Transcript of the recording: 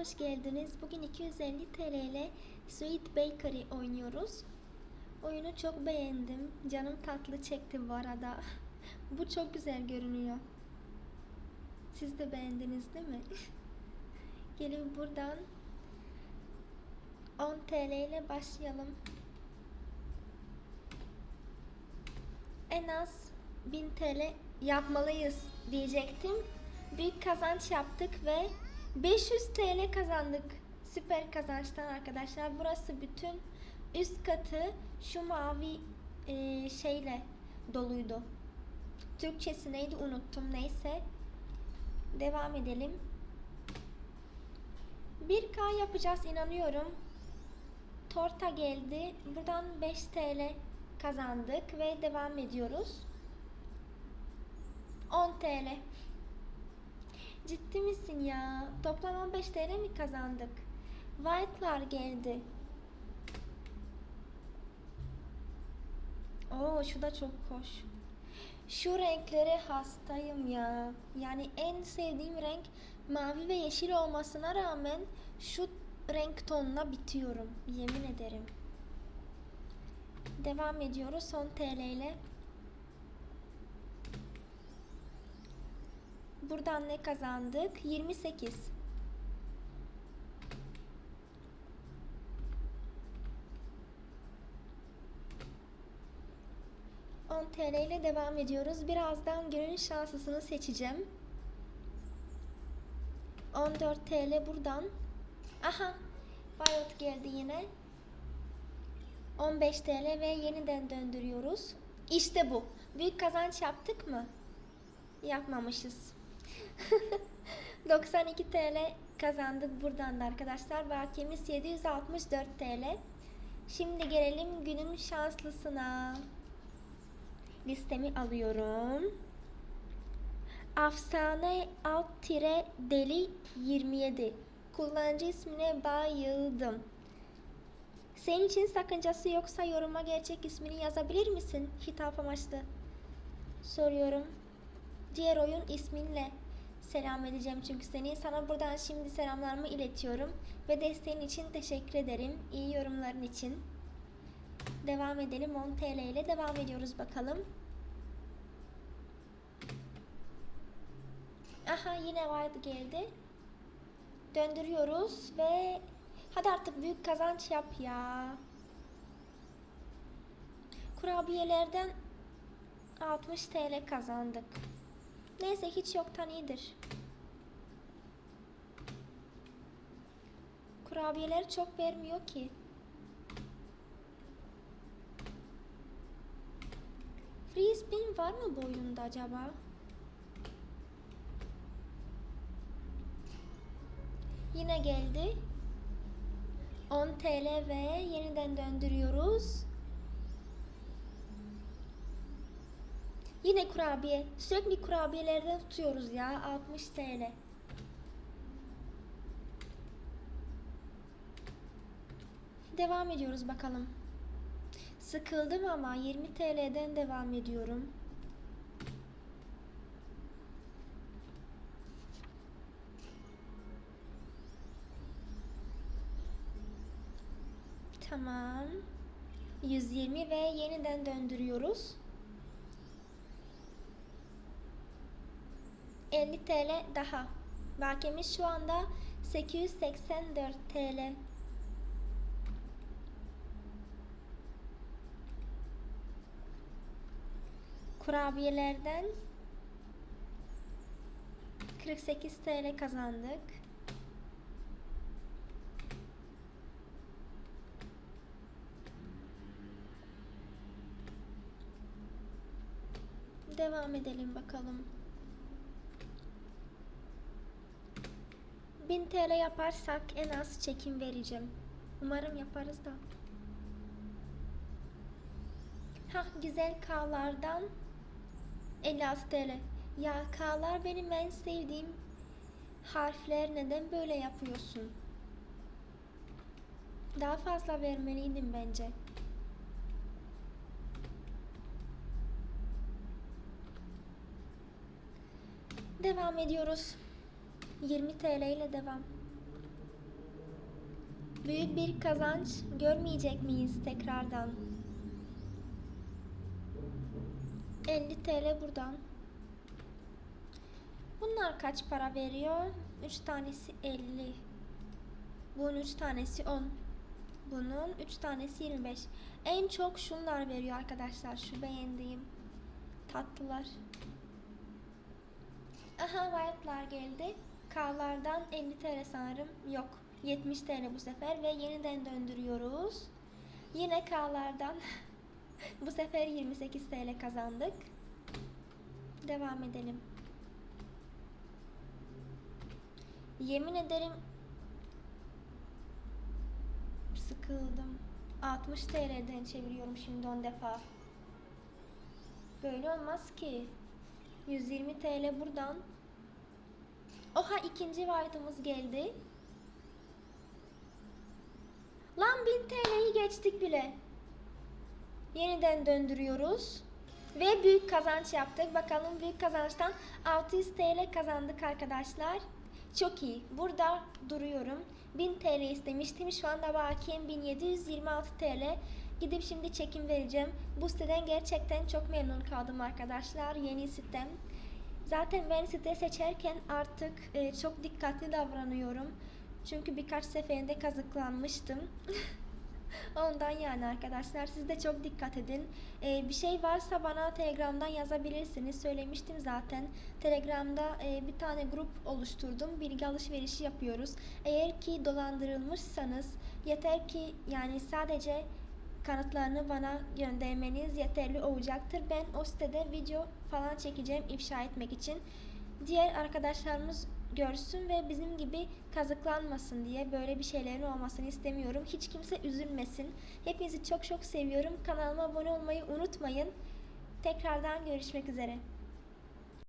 hoş geldiniz. Bugün 250 TL ile Sweet Bakery oynuyoruz. Oyunu çok beğendim. Canım tatlı çekti bu arada. bu çok güzel görünüyor. Siz de beğendiniz değil mi? Gelin buradan 10 TL ile başlayalım. En az 1000 TL yapmalıyız diyecektim. Büyük kazanç yaptık ve 500 TL kazandık. Süper kazançtan arkadaşlar. Burası bütün üst katı şu mavi e, şeyle doluydu. Türkçesi neydi unuttum. Neyse. Devam edelim. 1K yapacağız inanıyorum. Torta geldi. Buradan 5 TL kazandık ve devam ediyoruz. 10 TL. Ciddi misin ya? Toplam 15 TL mi kazandık? White'lar geldi. Oo şu da çok hoş. Şu renklere hastayım ya. Yani en sevdiğim renk mavi ve yeşil olmasına rağmen şu renk tonuna bitiyorum. Yemin ederim. Devam ediyoruz son TL ile. Buradan ne kazandık? 28. On TL ile devam ediyoruz. Birazdan günün şanslısını seçeceğim. 14 TL buradan. Aha. Bayot geldi yine. 15 TL ve yeniden döndürüyoruz. İşte bu. Büyük kazanç yaptık mı? Yapmamışız. 92 TL kazandık buradan da arkadaşlar. Bakiyemiz 764 TL. Şimdi gelelim günün şanslısına. Listemi alıyorum. Afsane alt tire deli 27. Kullanıcı ismine bayıldım. Senin için sakıncası yoksa yoruma gerçek ismini yazabilir misin? Hitap amaçlı. Soruyorum. Diğer oyun isminle selam edeceğim çünkü seni. Sana buradan şimdi selamlarımı iletiyorum. Ve desteğin için teşekkür ederim. İyi yorumların için. Devam edelim. 10 TL ile devam ediyoruz bakalım. Aha yine vardı geldi. Döndürüyoruz ve hadi artık büyük kazanç yap ya. Kurabiyelerden 60 TL kazandık. Neyse hiç yoktan iyidir. Kurabiyeler çok vermiyor ki. Free spin var mı bu oyunda acaba? Yine geldi. 10 TL ve yeniden döndürüyoruz. Yine kurabiye. Sürekli kurabiyelerden tutuyoruz ya. 60 TL. Devam ediyoruz bakalım. Sıkıldım ama 20 TL'den devam ediyorum. Tamam. 120 ve yeniden döndürüyoruz. 50 TL daha. Bakiyemiz şu anda 884 TL. Kurabiyelerden 48 TL kazandık. Devam edelim bakalım. 1000 TL yaparsak en az çekim vereceğim. Umarım yaparız da. Hah güzel K'lardan 56 TL. Ya K'lar benim en sevdiğim harfler. Neden böyle yapıyorsun? Daha fazla vermeliydim bence. Devam ediyoruz. 20 TL ile devam. Büyük bir kazanç görmeyecek miyiz tekrardan? 50 TL buradan. Bunlar kaç para veriyor? 3 tanesi 50. Bunun 3 tanesi 10. Bunun 3 tanesi 25. En çok şunlar veriyor arkadaşlar. Şu beğendiğim tatlılar. Aha Wild'lar geldi. K'lardan 50 TL sanırım. Yok. 70 TL bu sefer ve yeniden döndürüyoruz. Yine K'lardan bu sefer 28 TL kazandık. Devam edelim. Yemin ederim sıkıldım. 60 TL'den çeviriyorum şimdi 10 defa. Böyle olmaz ki. 120 TL buradan. Oha ikinci white'ımız geldi. Lan 1000 TL'yi geçtik bile. Yeniden döndürüyoruz. Ve büyük kazanç yaptık. Bakalım büyük kazançtan 600 TL kazandık arkadaşlar. Çok iyi. Burada duruyorum. 1000 TL istemiştim. Şu anda bakiyem 1726 TL. Gidip şimdi çekim vereceğim. Bu siteden gerçekten çok memnun kaldım arkadaşlar. Yeni sitem. Zaten ben site seçerken artık e, çok dikkatli davranıyorum. Çünkü birkaç seferinde kazıklanmıştım. Ondan yani arkadaşlar siz de çok dikkat edin. Ee, bir şey varsa bana Telegram'dan yazabilirsiniz. Söylemiştim zaten. Telegram'da e, bir tane grup oluşturdum. Bilgi alışverişi yapıyoruz. Eğer ki dolandırılmışsanız yeter ki yani sadece kanıtlarını bana göndermeniz yeterli olacaktır. Ben o sitede video falan çekeceğim ifşa etmek için. Diğer arkadaşlarımız görsün ve bizim gibi kazıklanmasın diye böyle bir şeylerin olmasını istemiyorum. Hiç kimse üzülmesin. Hepinizi çok çok seviyorum. Kanalıma abone olmayı unutmayın. Tekrardan görüşmek üzere.